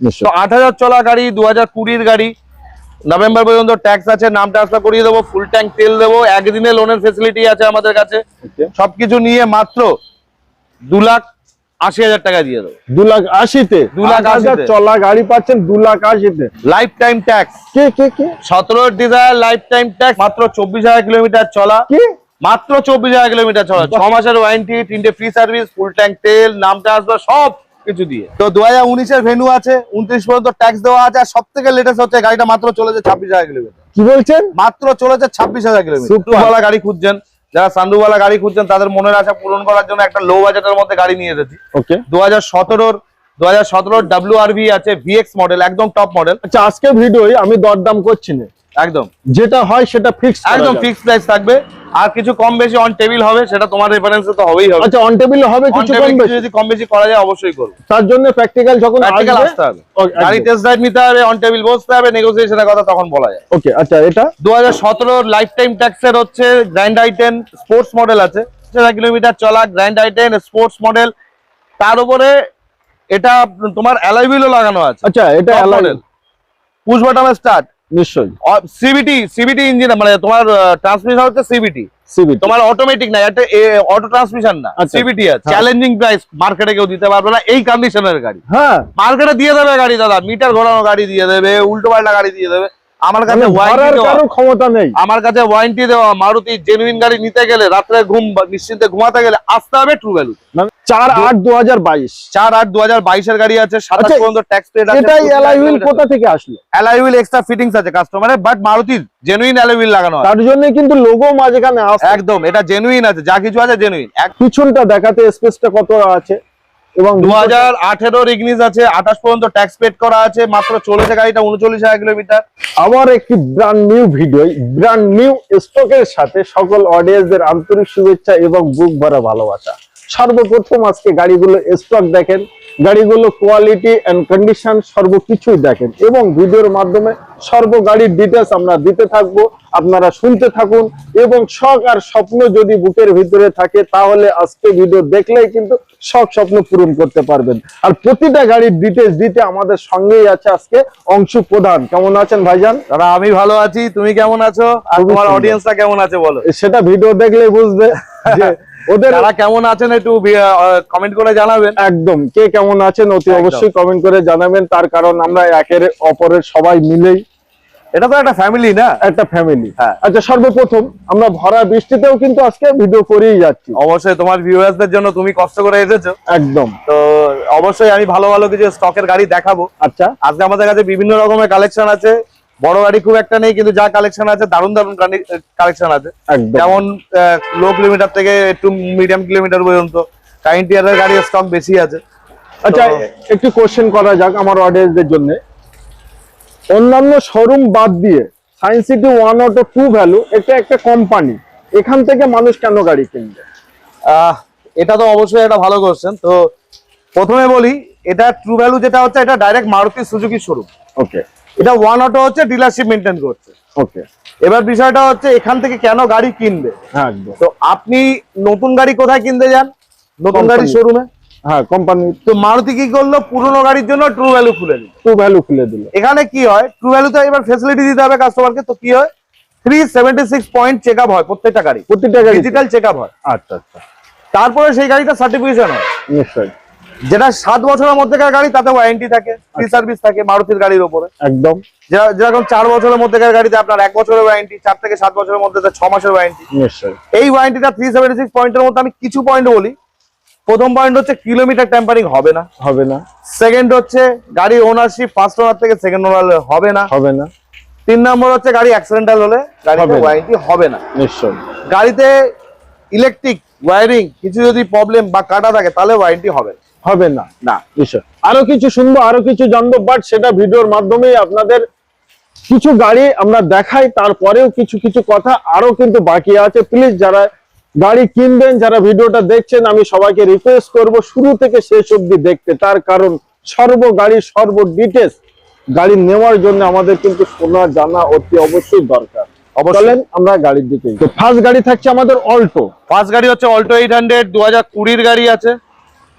তো আট হাজার চলা গাড়ি দু হাজার কুড়ির গাড়ি। নভেম্বর পর্যন্ত ট্যাক্স আছে নাম ট্রান্সফার করিয়ে দেবো ফুল ট্যাঙ্ক তেল দেবো একদিনে লোনের ফেসিলিটি আছে আমাদের কাছে। সবকিছু নিয়ে মাত্র দু লাখ আশি হাজার টাকা দিয়ে দেবো। দু লাখ আশিতে? দু লাখ আশিতে। চলা গাড়ি পাচ্ছেন দু লাখ আশিতে। লাইফ টাইম ট্যাক্স কে কে কে? সতেরো ডিজায়ার লাইফ টাইম ট্যাক্স মাত্র চব্বিশ হাজার কিলোমিটার চলা। কি? মাত্র চব্বিশ হাজার কিলোমিটার চলা। ছ মাসের ওয়ারেন্টি তিনটে ফ্রি সার্ভিস ফুল ট্যাঙ্ক তেল নাম ট্রান্সফার সব। কিছু দিয়ে। তো দু হাজার উনিশের ভেনু আছে উনত্রিশ পর্যন্ত ট্যাক্স দেওয়া আছে আর সব থেকে লেটেস্ট হচ্ছে গাড়িটা মাত্র চলেছে ছাব্বিশ হাজার কিলোমিটার কি বলছেন? মাত্র চলেছে ছাব্বিশ হাজার কিলোমিটার. গাড়ি খুঁজছেন যারা সান্দুওয়ালা গাড়ি খুঁজছেন তাদের মনের আশা পূরণ করার জন্য একটা লো বাজেটের মধ্যে গাড়ি নিয়ে এসেছি। ওকে। দু হাজার সতেরোর দু হাজার সতেরোর ডাব্লিউ আরভি আছে ভিএক্স মডেল একদম টপ মডেল আচ্ছা আজকে ভিডিওই আমি দরদাম করছি না। একদম। যেটা হয় সেটা ফিক্স একদম ফিক্সড প্রাইস থাকবে। আর কিছু কম বেশি অন টেবিল হবে সেটা তোমার রেফারেন্সে তো হবেই হবে। আচ্ছা অন টেবিল হবে কিছু কম বেশি। যদি কম বেশি করা যায় অবশ্যই করব। তার জন্য প্র্যাকটিক্যাল যখন প্র্যাকটিক্যাল আসতে হবে। গাড়ি টেস্ট ড্রাইভ নিতে হবে অন টেবিল বসতে হবে নেগোসিয়েশনের কথা তখন বলা যায়। ওকে আচ্ছা এটা? দু হাজার সতেরোর লাইফ টাইম ট্যাক্সের হচ্ছে গ্র্যান্ড আইটেন স্পোর্টস মডেল আছে। সেটা কিলোমিটার চলা গ্র্যান্ড আইটেন স্পোর্টস মডেল তার উপরে এটা তোমার অ্যালাইভিলও লাগানো আছে। আচ্ছা এটা মডেল পুশ বাটমে স্টার্ট নিশ্চয়ই। সিবিটি সিবিটি ইঞ্জিন মানে তোমার ট্রান্সমিশন হচ্ছে সিবিটি সিবিটি তোমার অটোমেটিক না অটো ট্রান্সমিশন না। সিবিটি আছে। চ্যালেঞ্জিং প্রাইস মার্কেটে কেউ দিতে পারবে না এই কন্ডিশনের গাড়ি। হ্যাঁ। মার্কেটে দিয়ে দেবে গাড়ি দাদা মিটার ঘোরানো গাড়ি দিয়ে দেবে উল্টো পাল্টা গাড়ি দিয়ে দেবে। আমার কাছে মানে ক্ষমতা নেই। আমার কাছে ওয়ারেন্টি দেওয়া মারুতি জেনুইন গাড়ি নিতে গেলে রাত্রে ঘুম বা- নিশ্চিন্তে ঘুমাতে গেলে আসতে হবে ট্রু ভ্যালু মানে চার আট দু হাজার বাইশ। চার আট দু হাজার বাইশের গাড়ি আছে সাতাশ আচ্ছা, পর্যন্ত ট্যাক্স পেড আছে এটাই কোথা থেকে আসলো? এক্সট্রা ফিটিংস আছে বাট মারুতির জেনুইন লাগানো তার জন্য কিন্তু লোগো মাঝখানে একদম এটা জেনুইন আছে যা কিছু আছে জেনুইন এক পিছনটা দেখাতে স্পেসটা কত আছে? এবং দু হাজার আঠেরোর ইগনিস আছে আঠাশ পর্যন্ত ট্যাক্স পেড করা আছে মাত্র চলেছে গাড়িটা উনচল্লিশ হাজার কিলোমিটার আবার একটি brand new video brand new স্টকের সাথে সকল অডিয়েন্সদের আন্তরিক শুভেচ্ছা এবং বুক ভরা ভালোবাসা। সর্বপ্রথম আজকে গাড়িগুলো স্টক দেখেন। গাড়িগুলো কোয়ালিটি এন্ড কন্ডিশন সর্বকিছুই দেখেন এবং ভিডিওর মাধ্যমে সর্ব গাড়ির ডিটেলস আমরা দিতে থাকব আপনারা শুনতে থাকুন এবং শখ আর স্বপ্ন যদি বুকের ভিতরে থাকে তাহলে আজকে ভিডিও দেখলেই কিন্তু শখ স্বপ্ন পূরণ করতে পারবেন। আর প্রতিটা গাড়ির ডিটেলস দিতে আমাদের সঙ্গেই আছে আজকে অংশু প্রধান। কেমন আছেন ভাইজান? দাদা আমি ভালো আছি। তুমি কেমন আছো? আর তোমার অডিয়েন্সটা কেমন আছে বলো? সেটা ভিডিও দেখলেই বুঝবে যে ওদের যারা কেমন আছেন একটু কমেন্ট করে জানাবেন। একদম কে কেমন আছেন অতি অবশ্যই কমেন্ট করে জানাবেন। তার কারণ আমরা একের অপরের সবাই মিলেই এটা তো একটা ফ্যামিলি না? একটা ফ্যামিলি হ্যাঁ। আচ্ছা সর্বপ্রথম আমরা ভরা বৃষ্টিতেও কিন্তু আজকে ভিডিও করেই যাচ্ছি। অবশ্যই তোমার ভিউয়ার্সদের জন্য তুমি কষ্ট করে এসেছ। একদম। তো অবশ্যই আমি ভালো ভালো কিছু স্টকের গাড়ি দেখাবো। আচ্ছা। আজকে আমাদের কাছে বিভিন্ন রকমের কালেকশন আছে। বড় গাড়ি খুব একটা নেই কিন্তু যা কালেকশন আছে দারুণ দারুণ কালেকশন আছে। যেমন লো কিলোমিটার থেকে একটু মিডিয়াম কিলোমিটার পর্যন্ত। কাইন্ড ইয়ারের গাড়ির স্টক বেশি আছে। আচ্ছা একটু কোশ্চেন করা যাক আমার অডিয়েন্সদের জন্য। অন্যান্য শোরুম বাদ দিয়ে science city one auto true value এটা একটা কোম্পানি এখান থেকে মানুষ কেন গাড়ি কিনবে? এটা তো অবশ্যই একটা ভালো কোশ্চেন তো প্রথমে বলি এটা ট্রু ভ্যালু যেটা হচ্ছে এটা direct Maruti Suzuki showroom okay এটা ওয়ান অটো হচ্ছে ডিলারশিপ মেনটেন করছে। ওকে এবার বিষয়টা হচ্ছে এখান থেকে কেন গাড়ি কিনবে? হ্যাঁ তো আপনি নতুন গাড়ি কোথায় কিনতে যান? নতুন। গাড়ির শোরুমে হ্যাঁ কোম্পানি তো মারুতি কি করল? পুরোনো গাড়ির জন্য ট্রু ভ্যালু খুলে দিল। টু ভ্যালু খুলে দিল। এখানে কি হয়? ট্রু ভ্যালুতে এবার ফেসিলিটি দিতে হবে কাস্টমারকে তো কি হয়? Three seventy six point check up হয় প্রত্যেকটা গাড়ি। প্রত্যেকটা গাড়ি। ডিজিটাল চেক আপ হয়। আচ্ছা আচ্ছা। তারপরে সেই গাড়িটা সার্টিফিকেশন হয়। নিশ্চয়ই। যেটা সাত বছরের মধ্যেকার গাড়ি তাতে ওয়ারেন্টি থাকে ফ্রি সার্ভিস থাকে মারুতির গাড়ির উপরে। একদম। যেরকম চার বছরের মধ্যেকার গাড়িতে আপনার এক বছরের ওয়ারেন্টি চার থেকে সাত বছরের মধ্যে ছ মাসের ওয়ারেন্টি এই ওয়ারেন্টিটা থ্রি সেভেন্টি সিক্স পয়েন্টের মধ্যে আমি কিছু পয়েন্ট বলি। প্রথম পয়েন্ট হচ্ছে কিলোমিটার টেম্পারিং হবে না। হবে না। সেকেন্ড হচ্ছে গাড়ি ওনারশিপ ফার্স্ট ওনার থেকে সেকেন্ড ওনার হবে না। হবে না। তিন নম্বর হচ্ছে গাড়ি অ্যাক্সিডেন্টাল হলে গাড়িতে ওয়ারেন্টি হবে না। নিশ্চয়ই। গাড়িতে ইলেকট্রিক ওয়ারিং কিছু যদি প্রবলেম বা কাটা থাকে তাহলে ওয়ারেন্টি হবে না। হবে না। না। নিশ্চয়। আরও কিছু শুনব আরও কিছু জানব বাট সেটা ভিডিওর মাধ্যমেই আপনাদের কিছু গাড়ি আমরা দেখাই তারপরেও কিছু কিছু কথা আরও কিন্তু বাকি আছে। প্লিজ যারা গাড়ি কিনবেন যারা ভিডিওটা দেখছেন আমি সবাইকে রিকোয়েস্ট করব শুরু থেকে শেষ অবধি দেখতে। তার কারণ সর্ব গাড়ি সর্ব ডিটেলস গাড়ি নেওয়ার জন্য আমাদের কিন্তু শোনা জানা অতি অবশ্যই দরকার। অবশ্যই। চলেন আমরা গাড়ির দিকে ফার্স্ট গাড়ি থাকছে আমাদের অল্টো ফার্স্ট গাড়ি হচ্ছে অল্টো এইট হান্ড্রেড দু হাজার কুড়ির গাড়ি আছে।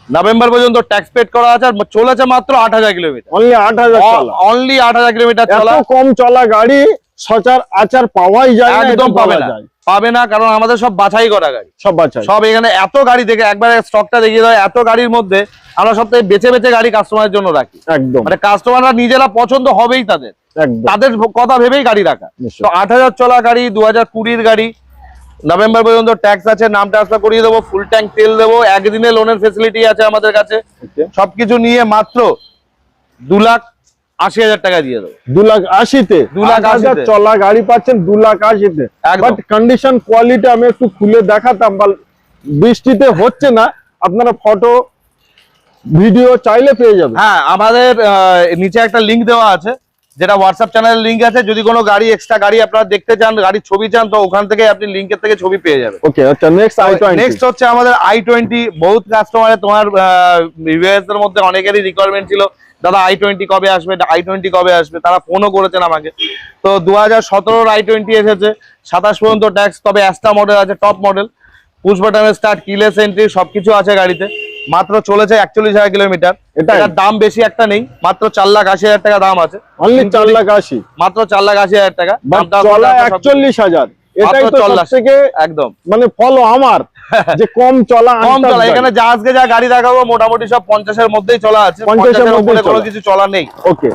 নভেম্বর পর্যন্ত ট্যাক্স পেড করা আছে আর চলেছে মাত্র আট হাজার কিলোমিটার অনলি আট হাজার অনলি আট হাজার কিলোমিটার চলা। কম চলা গাড়ি সচার আচার পাওয়াই যায় একদম পাবে না। পাবে না কারণ আমাদের সব বাছাই করা গাড়ি। সব বাচ্চা সব এখানে এত গাড়ি দেখে একবার স্টকটা দেখিয়ে দেয় এত গাড়ির মধ্যে আমরা সব থেকে বেছে বেছে গাড়ি কাস্টমারের জন্য রাখি। একদম। মানে কাস্টমাররা নিজেরা পছন্দ হবেই তাদের। তাদের কথা ভেবেই গাড়ি রাখা। তো আট হাজার চলা গাড়ি দু হাজার কুড়ির গাড়ি নভেম্বর পর্যন্ত ট্যাক্স আছে নাম ট্রান্সফার করিয়ে দেবো ফুল ট্যাঙ্ক তেল দেবো একদিনে লোনের ফেসিলিটি আছে আমাদের কাছে। সবকিছু নিয়ে মাত্র দু লাখ আশি হাজার টাকা দিয়ে দেবো। দু লাখ আশিতে? দু লাখ হাজার। চলা গাড়ি পাচ্ছেন দু লাখ আশিতে। বাট কন্ডিশন কোয়ালিটি আমি একটু খুলে দেখাতাম বা বৃষ্টিতে হচ্ছে না আপনারা ফটো ভিডিও চাইলে পেয়ে যাবেন। হ্যাঁ আমাদের নিচে একটা লিঙ্ক দেওয়া আছে। যেটা হোয়াটসঅ্যাপ চ্যানেলের লিঙ্ক আছে যদি কোনো গাড়ি এক্সট্রা গাড়ি আপনারা দেখতে চান গাড়ির ছবি চান তো ওখান থেকে আপনি লিংকের থেকে ছবি পেয়ে যাবেন। ওকে আচ্ছা নেক্সট আই নেক্সট হচ্ছে আমাদের আই টোয়েন্টি বহুত কাস্টমারে তোমার ভিউয়ার্স এর মধ্যে অনেকেরই রিকোয়ারমেন্ট ছিল দাদা আই টোয়েন্টি কবে আসবে? আই টোয়েন্টি কবে আসবে? তারা ফোনও করেছেন আমাকে। তো দু হাজার সতেরোর আই টোয়েন্টি এসেছে সাতাশ পর্যন্ত ট্যাক্স তবে অ্যাস্টা মডেল আছে টপ মডেল পুশ বাটনের স্টার্ট কিলেস এন্ট্রি সবকিছু আছে গাড়িতে। মাত্র চলেছে একচল্লিশ হাজার কিলোমিটার? এটার দাম বেশি একটা নেই মাত্র চার লাখ আশি হাজার টাকা দাম আছে। অনলি চার লাখ আশি। মাত্র চার লাখ আশি হাজার টাকা একচল্লিশ হাজার। এটাই তো থেকে একদম। মানে ফলো আমার যে কম চলা কম চলা গাড়ি। এখানে যা আজকে যা গাড়ি দেখাবো মোটামুটি সব পঞ্চাশের মধ্যেই চলা আছে। 50 এর পঞ্চাশের মধ্যেই কোনো চলা। কিছু চলা নেই। ওকে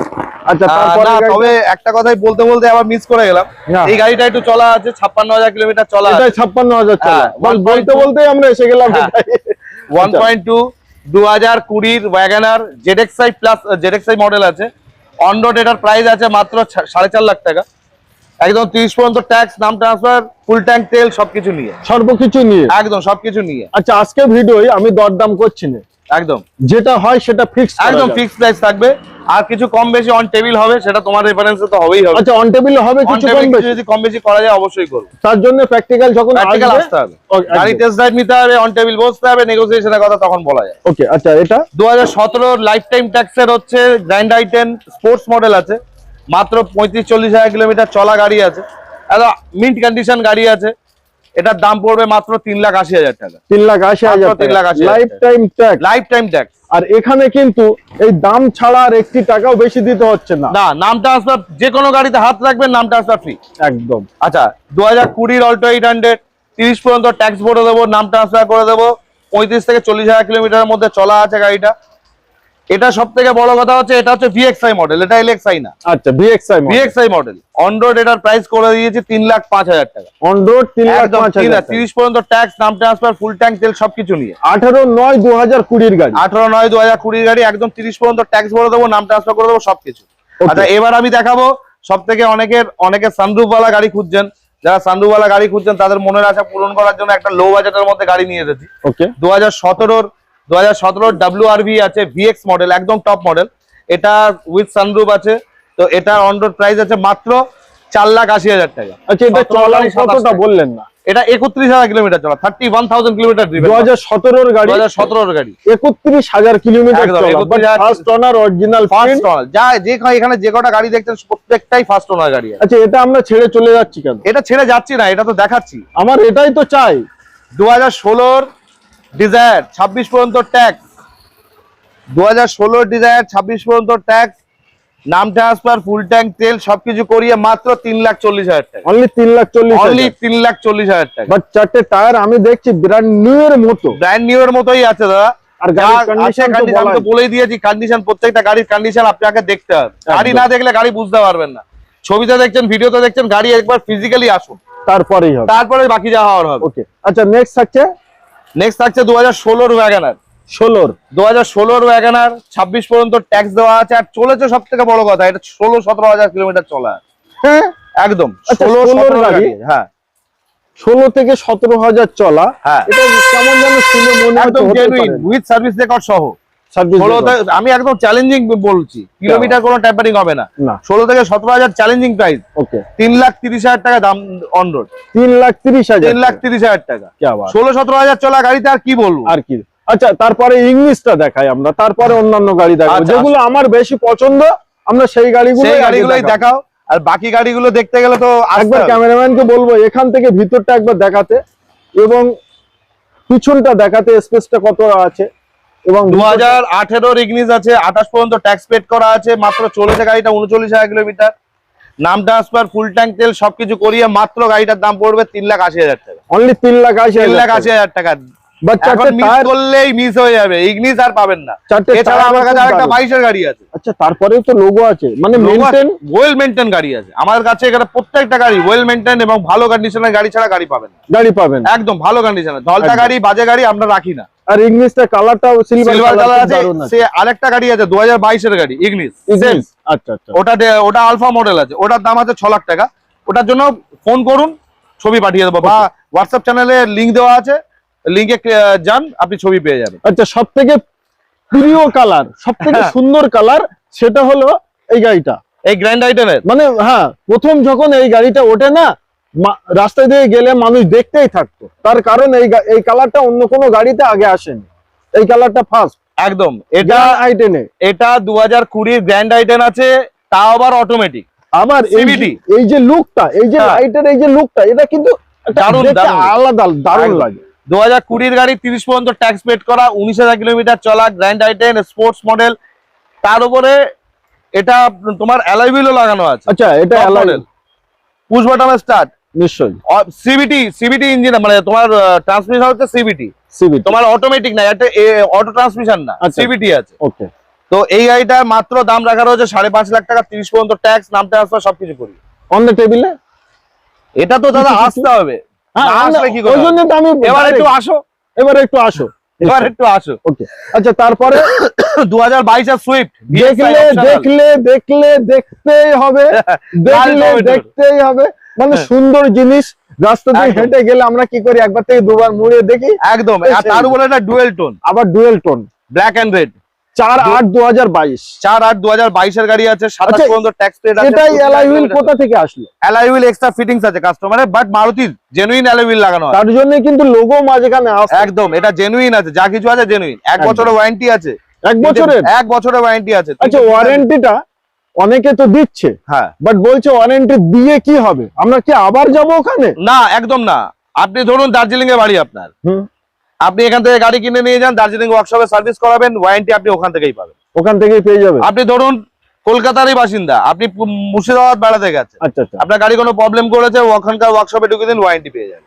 আচ্ছা তারপরে তবে একটা কথাই বলতে বলতে আবার মিস করে গেলাম। এই গাড়িটা একটু চলা আছে ছাপ্পান্ন হাজার কিলোমিটার চলা ছাপ্পান্ন হাজার চলা। হ্যাঁ, 1.2 বলতে বলতেই আমরা এসে গেলাম হ্যাঁ। ওয়ান। পয়েন্ট টু দু হাজার কুড়ির ওয়াগানার প্লাস মডেল আছে। অন রোড এটার প্রাইস আছে মাত্র সাড়ে চার লাখ টাকা। একদম তিরিশ পর্যন্ত ট্যাক্স নাম ট্রান্সফার ফুল ট্যাঙ্ক তেল সবকিছু নিয়ে। সর্বকিছু নিয়ে? একদম সবকিছু নিয়ে। আচ্ছা আজকে আমি দরদাম করছি না। একদম। যেটা হয় সেটা ফিক্স একদম ফিক্সড প্রাইস থাকবে। আর কিছু কম বেশি অন টেবিল হবে সেটা তোমার রেফারেন্সে তো হবেই হবে। আচ্ছা অন টেবিল হবে কিছু কম বেশি। যদি কম বেশি করা যায় অবশ্যই করব। তার জন্য প্র্যাকটিক্যাল যখন প্র্যাকটিক্যাল আসবে আসতে হবে। গাড়ি টেস্ট ড্রাইভ নিতে হবে অন টেবিল বসতে হবে নেগোসিয়েশনের কথা তখন বলা যায়। ওকে আচ্ছা এটা? দু হাজার সতেরোর লাইফ টাইম ট্যাক্সের হচ্ছে Grand i ten sports model আছে। মাত্র পঁয়ত্রিশ চল্লিশ হাজার কিলোমিটার চলা গাড়ি আছে। একদম মিন্ট কন্ডিশন গাড়ি আছে। এটার দাম পড়বে মাত্র তিন লাখ আশি হাজার টাকা। তিন লাখ আশি হাজার তিন লাখ আশি life time tax life time tax আর এখানে কিন্তু এই দাম ছাড়া আর একটি টাকাও বেশি দিতে হচ্ছে না। না নাম ট্রান্সফার যে কোনো গাড়িতে হাত রাখবেন নাম ট্রান্সফার ফ্রি একদম। আচ্ছা দু হাজার কুড়ির অল্টো এইট হান্ড্রেড তিরিশ পর্যন্ত ট্যাক্স ভরে দেবো নাম ট্রান্সফার করে দেবো। পঁয়ত্রিশ থেকে চল্লিশ হাজার কিলোমিটারের মধ্যে চলা আছে গাড়িটা। এটা সব থেকে বড় কথা হচ্ছে এটা হচ্ছে ভিএক্সআই মডেল এটা এলএক্সআই না। আচ্ছা VXI VXI model on road এটার প্রাইস করে দিয়েছি তিন লাখ পাঁচ হাজার টাকা। অন রোড তিন লাখ পাঁচ হাজার তিরিশ পর্যন্ত ট্যাক্স নাম ট্রান্সফার ফুল ট্যাঙ্ক তেল সবকিছু নিয়ে। আঠারো নয় দু হাজার কুড়ির গাড়ি। আঠারো নয় দু হাজার কুড়ির গাড়ি একদম তিরিশ পর্যন্ত ট্যাক্স ভরে দেবো নাম ট্রান্সফার করে দেবো সবকিছু। আচ্ছা এবার আমি দেখাবো সব থেকে অনেকের অনেকে সানরুফওয়ালা গাড়ি খুঁজছেন। যারা সানরুফওয়ালা গাড়ি খুঁজছেন তাদের মনের আশা পূরণ করার জন্য একটা লো বাজেটের মধ্যে গাড়ি নিয়ে এসেছি। ওকে দু হাজার সতেরোর দু হাজার সতেরোর ডাব্লিউ আরভি আছে ভিএক্স মডেল একদম টপ মডেল এটা উইথ সানরুফ আছে তো এটার অন রোড প্রাইস আছে মাত্র চার লাখ আশি হাজার টাকা। আচ্ছা এটা সতেরো কতটা বললেন না? এটা একত্রিশ হাজার কিলোমিটার চলা থার্টি ওয়ান থাউজেন্ড কিলোমিটার দু হাজার সতেরোর গাড়ি দু হাজার সতেরোর গাড়ি। একত্রিশ হাজার কিলোমিটার একদম, চলা 31,000 first owner original first owner যা যে এখানে যে কটা গাড়ি দেখছেন প্রত্যেকটাই ফার্স্ট ওনার গাড়ি আচ্ছা এটা আমরা ছেড়ে চলে যাচ্ছি কেন? এটা ছেড়ে যাচ্ছি না এটা তো দেখাচ্ছি। আমার এটাই তো চাই। দু হাজার ষোলোর ডিজায়ার ছাব্বিশ পর্যন্ত ট্যাক্স দু হাজার ষোলোর ডিজায়ার ছাব্বিশ পর্যন্ত ট্যাক্স নাম ট্রান্সফার ফুল ট্যাঙ্ক তেল সবকিছু করিয়ে মাত্র তিন লাখ চল্লিশ হাজার টাকা। অনলি তিন লাখ চল্লিশ অনলি তিন লাখ চল্লিশ হাজার টাকা। বাট চারটে টায়ার আমি দেখছি ব্র্যান্ড নিউ এর মতো। ব্র্যান্ড নিউ এর মতোই আছে দাদা। আর গাড়ির তো বলেই। দিয়েছি কন্ডিশন প্রত্যেকটা গাড়ির কন্ডিশন আপনাকে দেখতে হবে। গাড়ি না দেখলে গাড়ি বুঝতে পারবেন না। ছবিতে দেখছেন ভিডিওতে দেখছেন গাড়ি একবার ফিজিক্যালি আসুন। তারপরেই হবে। তারপরে বাকি যা হওয়ার হবে। ওকে আচ্ছা নেক্সট থাকছে নেক্সট থাকছে দু হাজার ষোলোর ওয়াগানার ষোলোর দু হাজার ষোলোর ওয়াগানার ছাব্বিশ পর্যন্ত ট্যাক্স দেওয়া আছে আর চলেছে সব থেকে বড় কথা এটা ষোলো সতেরো হাজার কিলোমিটার চলা হ্যাঁ একদম আচ্ছা, ষোলো 16 সতেরো গাড়ি? হ্যাঁ ষোলো থেকে সতেরো হাজার চলা হ্যাঁ। এটা কেমন যেন শুনে মনে পারে। উইথ সার্ভিস রেকর্ড সহ। আমি একদম চ্যালেঞ্জিং বলছি। কিলোমিটার কোনো ট্যাম্পারিং হবে না। ষোলো থেকে সতেরো হাজার চ্যালেঞ্জিং প্রাইস ওকে। তিন লাখ তিরিশ হাজার টাকা দাম অন রোড তিন লাখ তিরিশ হাজার তিন লাখ তিরিশ হাজার টাকা। ষোলো সতেরো হাজার চলা গাড়িতে আর কি বলব? আর কি। আচ্ছা তারপরে ইংলিশটা দেখাই আমরা। তারপরে অন্যান্য গাড়ি দেখাবো। আচ্ছা, যেগুলো আমার বেশি পছন্দ আমরা সেই গাড়িগুলো গাড়িগুলোই দেখাও। আর বাকি গাড়িগুলো দেখতে গেলে তো একবার। ক্যামেরাম্যানকে বলব এখান থেকে ভিতরটা একবার দেখাতে। এবং পিছনটা দেখাতে স্পেসটা কত আছে? এবং দু হাজার আঠেরোর ইগনিস আছে আঠাশ পর্যন্ত ট্যাক্স পেড করা আছে মাত্র চলেছে গাড়িটা উনচল্লিশ হাজার কিলোমিটার নাম ট্রান্সফার ফুল ট্যাঙ্ক তেল সবকিছু করিয়ে মাত্র গাড়িটার দাম পড়বে তিন লাখ আশি হাজার টাকা। অনলি তিন লাখ আশি তিন লাখ আশি হাজার টাকা। আচ্ছা তারপরেও তো লোগো আছে। মানে ওয়েল মেনটেন গাড়ি আছে। আমার কাছে এখানে প্রত্যেকটা গাড়ি ওয়েল মেনটেন এবং ভালো কন্ডিশনের গাড়ি ছাড়া গাড়ি পাবেন গাড়ি পাবেন। একদম ভালো কন্ডিশনের ঝলটা গাড়ি বাজে গাড়ি আমরা রাখি না। আর ইংলিশটা কালারটাও সিলভার সিলভার কালার আছে। সে আরেকটা গাড়ি আছে দু হাজার বাইশের গাড়ি সেম আচ্ছা আচ্ছা। ওটা ওটা আলফা মডেল আছে। ওটার দাম আছে ছ লাখ টাকা। ওটার জন্য ফোন করুন ছবি পাঠিয়ে দেবো। বা হোয়াটসঅ্যাপ চ্যানেলে লিঙ্ক দেওয়া আছে। লিঙ্কে যান আপনি ছবি পেয়ে যাবেন। আচ্ছা সব থেকে প্রিয় কালার সব থেকে হ্যাঁ। সুন্দর কালার সেটা হলো এই গাড়িটা। এই গ্র্যান্ড আইটেনের মানে হ্যাঁ প্রথম যখন এই গাড়িটা ওঠে না রাস্তা দিয়ে গেলে মানুষ দেখতেই থাকতো। তার কারণ এই এই কালারটা অন্য কোনো গাড়িতে আগে আসেনি। এই কালারটা ফার্স্ট একদম। এটা আইটেনে এটা দু হাজার কুড়ির গ্র্যান্ড আইটেন আছে তাও আবার অটোমেটিক আবার এই যে- এই যে লুকটা এই যে হ্যাঁ। লাইটের এই যে লুকটা এটা কিন্তু। আলাদা দারুণ লাগে। দু হাজার কুড়ির গাড়ি তিরিশ পর্যন্ত ট্যাক্স পেড করা উনিশ হাজার কিলোমিটার চলা গ্র্যান্ড আইটেন স্পোর্টস মডেল তার উপরে এটা তোমার অ্যালাইভিলও লাগানো আছে। আচ্ছা এটা model। পুশ বাটনের স্টার্ট নিশ্চয়ই। সিবিটি সিবিটি ইঞ্জিন মানে তোমার ট্রান্সমিশন হচ্ছে সিবিটি তোমার অটোমেটিক না এটা অটো ট্রান্সমিশন না আচ্ছা। সিবিটি আছে। ওকে তো এই গাড়িটার মাত্র দাম রাখা রয়েছে সাড়ে পাঁচ লাখ টাকা তিরিশ পর্যন্ত ট্যাক্স নাম ট্রান্সফার সবকিছু করি। অন দ্য টেবিলে এটা তো দাদা আসতে হবে। হ্যাঁ এবার একটু আসো। এবার একটু আসো। এবার একটু আসো। ওকে আচ্ছা তারপরে? দু হাজার বাইশের সুইফট দেখলে দেখলে দেখলে দেখতেই হবে। দেখলে দেখতেই হবে। মানে হ্যাঁ। সুন্দর জিনিস রাস্তা দিয়ে হেঁটে গেলে আমরা কি করি? একবার থেকে দুবার মুড়ে দেখি। একদম। আর তার উপরে একটা ডুয়েল টোন আবার dual tone black and red চার আট দু হাজার বাইশ। চার আট দু হাজার বাইশের গাড়ি আছে সাতাশ আচ্ছা, পর্যন্ত ট্যাক্স পেড আছে এটাই অ্যালাই হুইল কোথা থেকে আসলো? এক্সট্রা ফিটিংস আছে বাট মারুতির জেনুইন লাগানো তার জন্য কিন্তু লোগো মাঝখানে একদম এটা জেনুইন আছে যা কিছু আছে জেনুইন এক বছরের ওয়ারেন্টি আছে। এক বছরের? এক বছরের ওয়ারেন্টি আছে। আচ্ছা ওয়ারেন্টিটা অনেকে তো দিচ্ছে হ্যাঁ। বাট বলছে ওয়ারেন্টি দিয়ে কি হবে? আমরা কি আবার যাব ওখানে? না একদম না। আপনি ধরুন দার্জিলিং এ বাড়ি আপনার। আপনি এখান থেকে গাড়ি কিনে নিয়ে যান দার্জিলিং ওয়ার্কশপে সার্ভিস করাবেন ওয়ারেন্টি আপনি ওখান থেকেই পাবেন। ওখান থেকেই পেয়ে যাবেন আপনি ধরুন কলকাতারই বাসিন্দা আপনি মুর্শিদাবাদ বেড়াতে গেছেন। আচ্ছা আচ্ছা। আপনার গাড়ি কোনো প্রবলেম করেছে ওখানকার ওয়ার্কশপে ঢুকে দিন ওয়ারেন্টি পেয়ে যাবেন।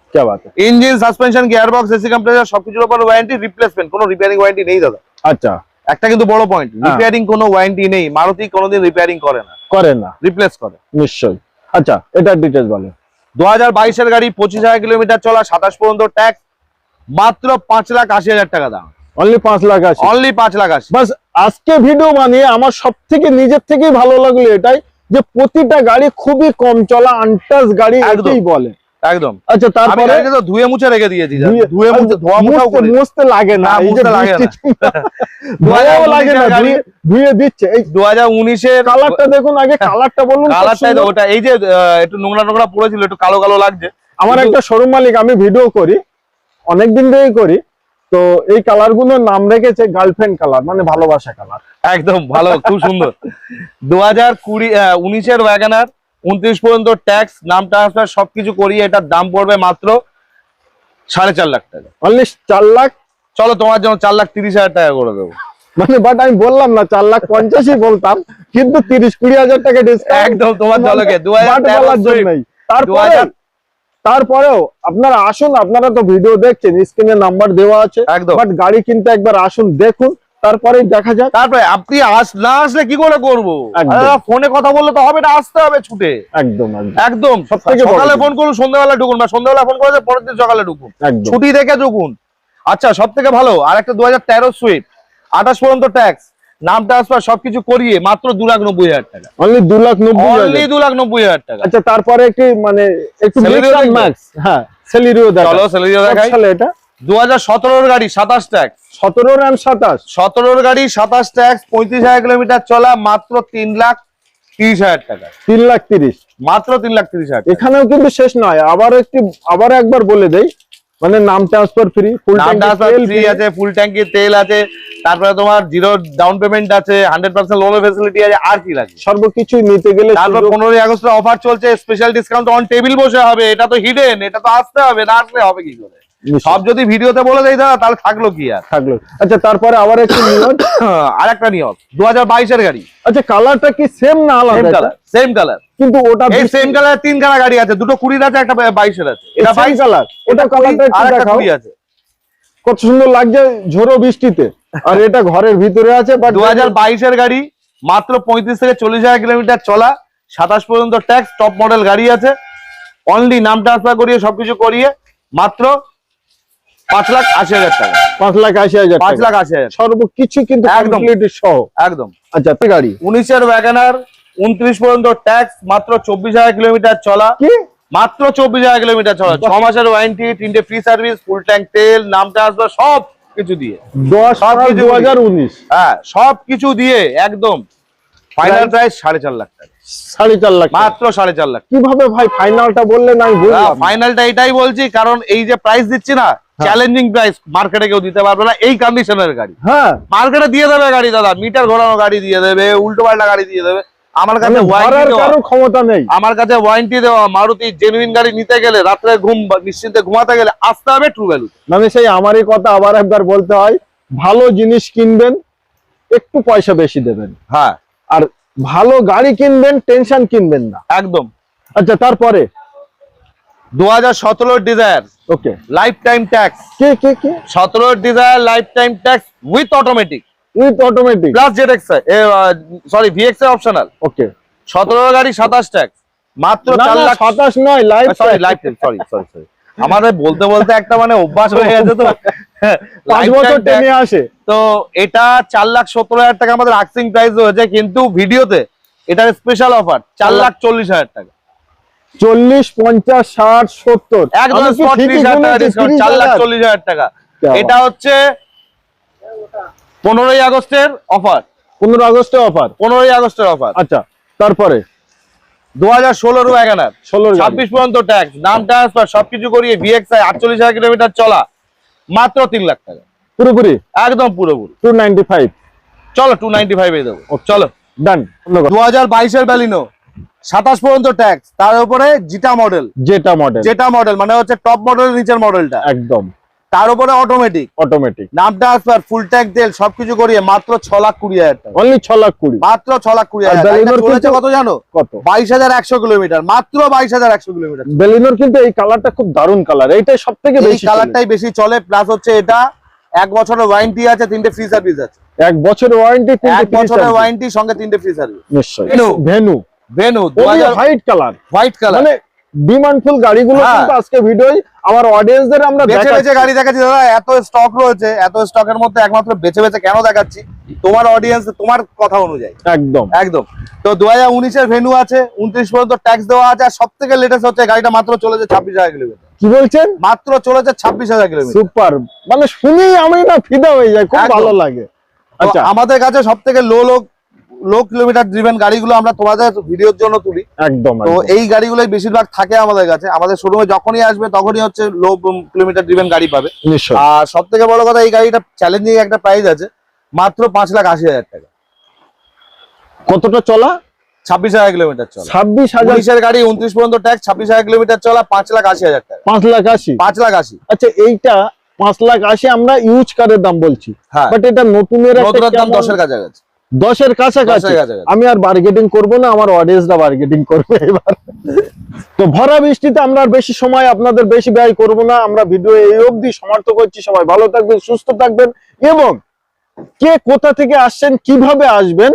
Engine suspension gear box AC compressor সবকিছুর উপর ওয়ারেন্টি রিপ্লেসমেন্ট কোনো রিপেয়ারিং ওয়ারেন্টি নেই দাদা। আচ্ছা। একটা কিন্তু বড় পয়েন্ট হ্যাঁ। রিপেয়ারিং কোনো ওয়ারেন্টি নেই। মারুতি কোনোদিন রিপেয়ারিং করে না। করে না। রিপ্লেস করে। নিশ্চয়ই। আচ্ছা এটার ডিটেলস বলেন। দু হাজার বাইশের গাড়ি পঁচিশ হাজার কিলোমিটার চলা সাতাশ পর্যন্ত ট্যাক্স মাত্র পাঁচ লাখ আশি হাজার টাকা দাম। অনলি পাঁচ লাখ আছে অনলি পাঁচ লাখ আশি। বাস আজকে ভিডিও বানিয়ে আমার সব থেকে নিজের থেকেই ভালো লাগল এটাই যে প্রতিটা গাড়ি খুবই কম চলা আনটাস গাড়ি একদম। এটাই বলে। একদম। আচ্ছা তারপরে? গাড়িটা তো ধুয়ে মুছে রেখে দিয়েছি ধুয়ে- মুছে ধোয়া মুছাও করে মুছতে লাগে না মুছতে লাগে না। ধোয়াও লাগে না ধুয়ে- দিচ্ছে। এই দু হাজার উনিশের কালারটা দেখুন আগে কালারটা বলুন কালারটাই ওটা এই যে একটু নোংরা নোংরা পড়েছিল একটু কালো কালো লাগছে। আমার একটা শোরুম মালিক আমি ভিডিও করি অনেকদিন ধরেই করি। তো এই কালারগুলোর নাম রেখেছে গার্লফ্রেন্ড কালার মানে ভালোবাসা কালার। একদম ভালো খুব সুন্দর। দু হাজার কুড়ি উনিশের ওয়াগানার উনত্রিশ পর্যন্ত ট্যাক্স নাম ট্রান্সফার সবকিছু করিয়ে এটার দাম পড়বে মাত্র সাড়ে চার লাখ টাকা। অনলি চার লাখ? চলো তোমার জন্য চার লাখ তিরিশ হাজার টাকা করে দেবো। মানে বাট আমি বললাম না চার লাখ পঞ্চাশই বলতাম কিন্তু তিরিশ কুড়ি হাজার টাকা ডিসকাউন্ট একদম তোমার জলকে দু হাজার বলার জন্যই তারপরে 2000 তারপরেও আপনারা আসুন আপনারা তো ভিডিও দেখছেন স্ক্রিনে নাম্বার দেওয়া আছে একদম। বাট গাড়ি কিনতে একবার আসুন দেখুন তারপরে দেখা যাক। তারপরে আপনি আস না আসলে কি করে করব? ফোনে কথা বললে তো হবে না আসতে হবে ছুটে। একদম একদম। সকালে ফোন করুন সন্ধ্যাবেলা ঢুকুন বা সন্ধ্যাবেলা ফোন করেছে পরের দিন সকালে ঢুকুন। ছুটি দেখে ঢুকুন। আচ্ছা সব থেকে ভালো আর একটা দু হাজার তেরো সুইট আঠাশ পর্যন্ত ট্যাক্স নাম ট্রান্সফার সবকিছু করিয়ে মাত্র দু লাখ নব্বই হাজার টাকা। অনলি দু লাখ নব্বই অনলি দু লাখ নব্বই হাজার টাকা। আচ্ছা তারপরে একটি মানে একটু? ম্যাক্স হ্যাঁ সেলিরিও দেখা চলো স্যালারিও দেখাই। এটা দু হাজার সতেরোর গাড়ি সাতাশ ট্যাক্স সতেরো রান সাতাশ। সতেরোর গাড়ি সাতাশ ট্যাক্স পঁয়ত্রিশ হাজার কিলোমিটার চলা মাত্র তিন লাখ তিরিশ হাজার টাকা। তিন লাখ তিরিশ। মাত্র তিন লাখ তিরিশ হাজার এখানেও কিন্তু শেষ নয়। আবার একটি আবার একবার বলে দেই মানে নাম ট্রান্সফার ফ্রি ফুল ফ্রি আছে ফুল ট্যাঙ্কি তেল আছে তারপরে তোমার জিরো ডাউন পেমেন্ট আছে হান্ড্রেড পার্সেন্ট লোনের ফেসিলিটি আছে আর কি লাগে? সর্বকিছু নিতে গেলে তারপর পনেরোই আগস্টের অফার চলছে স্পেশাল ডিসকাউন্ট অন টেবিল বসে হবে এটা তো হিডেন এটা তো আসতে হবে না আসলে হবে কি করে? সব যদি ভিডিওতে বলে দেয় দাদা তাহলে থাকল কি আর? থাকল। আচ্ছা তারপরে আবার একটু নিয়ম। আর একটা নিয়ম দু হাজার বাইশের গাড়ি। আচ্ছা কালারটা কি সেম না সেম আলাদা কালার সেম কালার কিন্তু ওটা এই সেম কালার তিন কালার গাড়ি আছে দুটো কুড়ির আছে একটা বাইশের আছে। এটা বাইশ কালার ওটা কালারটা আর একটা কুড়ি আছে। কত সুন্দর লাগছে ঝোড়ো বৃষ্টিতে। আর এটা ঘরের ভিতরে আছে বাট দু হাজার বাইশের গাড়ি মাত্র পঁয়ত্রিশ থেকে চল্লিশ হাজার কিলোমিটার চলা সাতাশ পর্যন্ত ট্যাক্স টপ মডেল গাড়ি আছে। অনলি নাম ট্রান্সফার করিয়ে সবকিছু করিয়ে মাত্র পাঁচ লাখ আশি হাজার টাকা। পাঁচ লাখ আশি হাজার পাঁচ লাখ আশি হাজার। সর্বকিছু কিন্তু একদম। সহ। একদম। আচ্ছা গাড়ি। উনিশের ওয়াগানার উনত্রিশ পর্যন্ত ট্যাক্স মাত্র চব্বিশ হাজার কিলোমিটার চলা। কি? মাত্র চব্বিশ হাজার কিলোমিটার চলা। ছ মাসের ওয়ারেন্টি তিনটে ফ্রি সার্ভিস ফুল ট্যাঙ্ক তেল নাম ট্রান্সফার সব কিছু দিয়ে। দশ দু হাজার উনিশ। হ্যাঁ সব কিছু দিয়ে একদম। ফাইনাল প্রাইস সাড়ে চার লাখ টাকা। সাড়ে চার লাখ মাত্র সাড়ে চার লাখ কীভাবে ভাই ফাইনালটা বললেন আমি। ফাইনালটা এটাই বলছি কারণ এই যে প্রাইস দিচ্ছি না চ্যালেঞ্জিং প্রাইস মার্কেটে কেউ দিতে পারবে না এই কন্ডিশনের গাড়ি। হ্যাঁ। মার্কেটে দিয়ে দেবে গাড়ি দাদা। মিটার ঘোরানো গাড়ি দিয়ে দেবে উল্টো পাল্টা গাড়ি দিয়ে দেবে। আমার কাছে মানে ওয়ারেন্টি দেওয়া ক্ষমতা নেই। আমার কাছে ওয়ারেন্টি দেওয়া মারুতি জেনুইন গাড়ি নিতে গেলে রাত্রে ঘুম বা নিশ্চিন্তে ঘুমাতে গেলে আসতে হবে ট্রু ভ্যালু মানে সেই আমারই কথা আবার একবার বলতে হয় ভালো জিনিস কিনবেন একটু পয়সা বেশি দেবেন। হ্যাঁ। আর ভালো গাড়ি কিনবেন টেনশন কিনবেন না। একদম। আচ্ছা তারপরে? দু হাজার সতেরোর Dzire okay life time tax কে কে কে? সতেরোর Dzire life time tax with automatic with automatic plus sorry VX optional okay সতেরো গাড়ি সাতাশ ট্যাক্স মাত্র লাখ সাতাশ নয় life sorry life sorry sorry sorry আমাদের বলতে বলতে একটা মানে অভ্যাস হয়ে গেছে তো। পাঁচ Lifetime বছর tax। টেনে আসে। তো এটা চার লাখ সত্তর হাজার টাকা আমাদের আক্সিং প্রাইস হয়েছে কিন্তু ভিডিওতে এটার স্পেশাল অফার চার লাখ চল্লিশ হাজার টাকা। চল্লিশ পঞ্চাশ ষাট সত্তর। একদম আমি কি স্পট ঠিকই ত্রিশ হাজার টাকা শুনেছি, ডিসকাউন্ট 30 চার লাখ চল্লিশ হাজার টাকা। এটা হচ্ছে পনেরোই আগস্টের অফার পনেরো আগস্টে অফার পনেরোই আগস্টের অফার আচ্ছা তারপরে? দু হাজার ষোলোর ওয়াগানার গাড়ি। ছাব্বিশ পর্যন্ত ট্যাক্স নাম ট্রান্সফার সবকিছু করিয়ে ভিএক্সআই আটচল্লিশ হাজার কিলোমিটার চলা মাত্র তিন লাখ টাকা। পুরোপুরি? একদম পুরোপুরি। টু নাইনটি ফাইভ চলো টু নাইনটি ফাইভে দেবো। চলো। ডান দু হাজার বাইশের ব্যালিনো সাতাশ পর্যন্ত ট্যাক্স তার উপরে জিটা মডেল যেটা মডেল যেটা মডেল মানে হচ্ছে টপ মডেল নিচের মডেলটা একদম। তার উপরে অটোমেটিক অটোমেটিক নাম ট্রান্সফার ফুল ট্যাঙ্ক তেল সবকিছু করিয়ে মাত্র ছ লাখ কুড়ি হাজার টাকা। অনলি ছ লাখ কুড়ি। মাত্র ছ লাখ কুড়ি হাজার কত জানো? কত? বাইশ হাজার একশো কিলোমিটার। মাত্র বাইশ হাজার একশো কিলোমিটার বেলিনোর কিন্তু এই কালারটা খুব দারুণ কালার এইটাই সব থেকে বেশি কালারটাই বেশি চলে প্লাস হচ্ছে এটা এক বছরের ওয়ারেন্টি আছে তিনটে ফ্রি সার্ভিস আছে। এক বছরের ওয়ারেন্টি এক বছরের ওয়ারেন্টি সঙ্গে তিনটে ফ্রি সার্ভিস নিশ্চয়ই। Venue Venue white colour white colour মানে ডিমান্ডফুল গাড়িগুলো হ্যাঁ। কিন্তু আজকে ভিডিও আমার অডিয়েন্সদের আমরা বেছে বেছে গাড়ি দেখাচ্ছি। দাদা এত স্টক রয়েছে এত স্টকের মধ্যে একমাত্র বেছে বেছে কেন দেখাচ্ছি? তোমার অডিয়েন্স তোমার কথা অনুযায়ী। একদম। একদম। তো দু হাজার উনিশের ভেনু আছে উনত্রিশ পর্যন্ত ট্যাক্স দেওয়া আছে আর সব থেকে লেটেস্ট হচ্ছে গাড়িটা মাত্র চলেছে ছাব্বিশ হাজার কিলোমিটার কি বলছেন? মাত্র চলেছে ছাব্বিশ হাজার কিলোমিটার সুপার মানে শুনেই আমি না ফিদা হয়ে যাই খুব ভালো লাগে। আচ্ছা। আমাদের কাছে সব থেকে লো লো লো কিলোমিটার ড্রিভেন গাড়িগুলো আমরা তোমাদের ভিডিওর জন্য তুলি। একদম তো। এই গাড়িগুলোই বেশিরভাগ থাকে আমাদের কাছে। আমাদের শোরুমে যখনই আসবে তখনই হচ্ছে লো কিলোমিটার ড্রিভেন গাড়ি পাবে। আর সব থেকে বড় কথা এই গাড়িটা চ্যালেঞ্জিং একটা প্রাইস আছে মাত্র পাঁচ লাখ আশি হাজার টাকা। কতটা চলা? ছাব্বিশ হাজার কিলোমিটার চলা। ছাব্বিশ হাজার গাড়ি উনত্রিশ পর্যন্ত ট্যাক্স ছাব্বিশ হাজার কিলোমিটার চলা পাঁচ লাখ আশি হাজার টাকা। পাঁচ লাখ আশি? পাঁচ লাখ আশি। আচ্ছা এইটা পাঁচ লাখ আশি আমরা ইউজ কারের দাম বলছি। হ্যাঁ। বাট এটা নতুনের দাম দশের কাছাকাছি। দশের কাছাকাছি। আমি আর বার্গেটিং করব না আমার অডিয়েন্সরা বার্গেটিং করবে এবার। তো ভরা বৃষ্টিতে আমরা আর বেশি সময় আপনাদের বেশি ব্যয় করব না আমরা ভিডিও এই অবধি সমাপ্ত করছি। সবাই ভালো থাকবেন সুস্থ থাকবেন এবং কে কোথা থেকে আসছেন কীভাবে আসবেন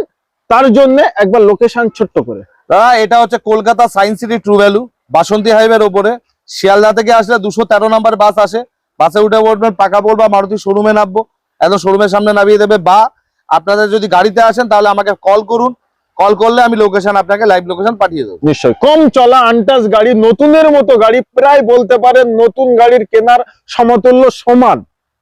তার জন্য একবার লোকেশন ছোট্ট করে। দাদা এটা হচ্ছে Kolkata science city true value Basanti হাইওয়ের ওপরে। শিয়ালদা থেকে আসলে দুশো তেরো নাম্বার বাস আসে। বাসে উঠে পড়বেন পাকা পড়বা মারুতি শোরুমে নামবো। এত শোরুমের সামনে নামিয়ে দেবে বা আপনাদের যদি গাড়িতে আসেন তাহলে আমাকে কল করুন। কল করলে আমি লোকেশন আপনাকে লাইভ লোকেশন পাঠিয়ে দেবো। নিশ্চয় কম চলা আনটাস গাড়ি নতুনের মতো গাড়ি প্রায় বলতে পারেন নতুন গাড়ির কেনার সমতুল্য সমান।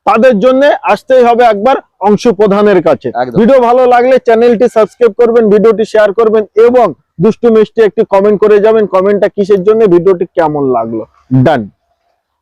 তাদের জন্য আসতেই হবে একবার অংশ প্রধানের কাছে। ভিডিও ভালো লাগলে চ্যানেলটি সাবস্ক্রাইব করবেন ভিডিওটি শেয়ার করবেন এবং দুষ্টু মিষ্টি একটি কমেন্ট করে যাবেন কমেন্টটা কিসের জন্য ভিডিওটি কেমন লাগল? ডান